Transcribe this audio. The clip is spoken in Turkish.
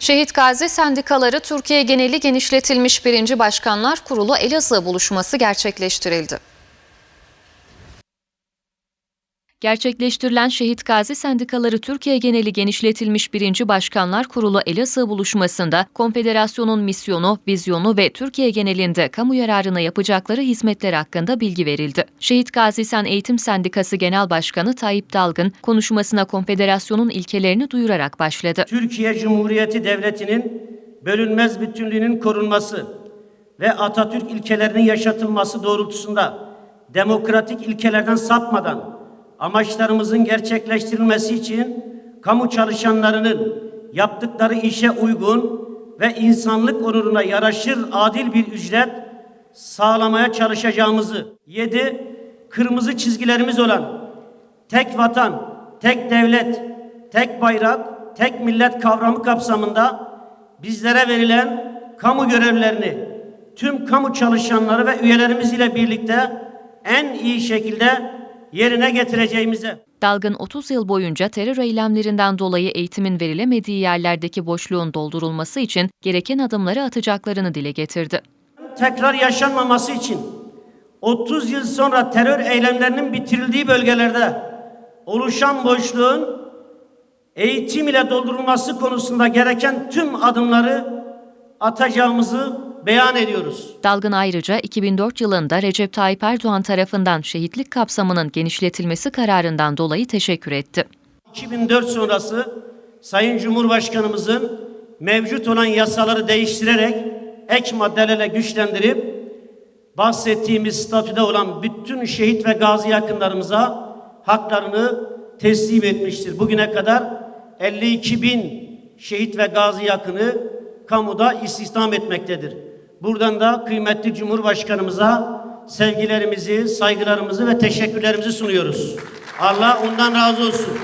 Şehit Gazi Sendikaları Türkiye geneli genişletilmiş birinci Başkanlar Kurulu Elazığ buluşması gerçekleştirildi. Gerçekleştirilen Şehit Gazi Sendikaları Türkiye geneli genişletilmiş birinci Başkanlar Kurulu Elazığ buluşmasında konfederasyonun misyonu, vizyonu ve Türkiye genelinde kamu yararına yapacakları hizmetler hakkında bilgi verildi. Şehit Gazi Sen Eğitim Sendikası Genel Başkanı Tayyip Dalgın konuşmasına konfederasyonun ilkelerini duyurarak başladı. Türkiye Cumhuriyeti Devleti'nin bölünmez bütünlüğünün korunması ve Atatürk ilkelerinin yaşatılması doğrultusunda demokratik ilkelerden sapmadan amaçlarımızın gerçekleştirilmesi için kamu çalışanlarının yaptıkları işe uygun ve insanlık onuruna yaraşır adil bir ücret sağlamaya çalışacağımızı, yedi kırmızı çizgilerimiz olan tek vatan, tek devlet, tek bayrak, tek millet kavramı kapsamında bizlere verilen kamu görevlerini tüm kamu çalışanları ve üyelerimiz ile birlikte en iyi şekilde yerine getireceğimize Dalgın 30 yıl boyunca terör eylemlerinden dolayı eğitimin verilemediği yerlerdeki boşluğun doldurulması için gereken adımları atacaklarını dile getirdi. tekrar yaşanmaması için 30 yıl sonra terör eylemlerinin bitirildiği bölgelerde oluşan boşluğun eğitim ile doldurulması konusunda gereken tüm adımları atacağımızı beyan ediyoruz. Dalgın ayrıca 2004 yılında Recep Tayyip Erdoğan tarafından şehitlik kapsamının genişletilmesi kararından dolayı teşekkür etti. 2004 sonrası Sayın Cumhurbaşkanımızın mevcut olan yasaları değiştirerek ek maddelerle güçlendirip bahsettiğimiz statüde olan bütün şehit ve gazi yakınlarımıza haklarını teslim etmiştir. Bugüne kadar 52 bin şehit ve gazi yakını kamuda istihdam etmektedir. Buradan da kıymetli Cumhurbaşkanımıza sevgilerimizi, saygılarımızı ve teşekkürlerimizi sunuyoruz. Allah ondan razı olsun.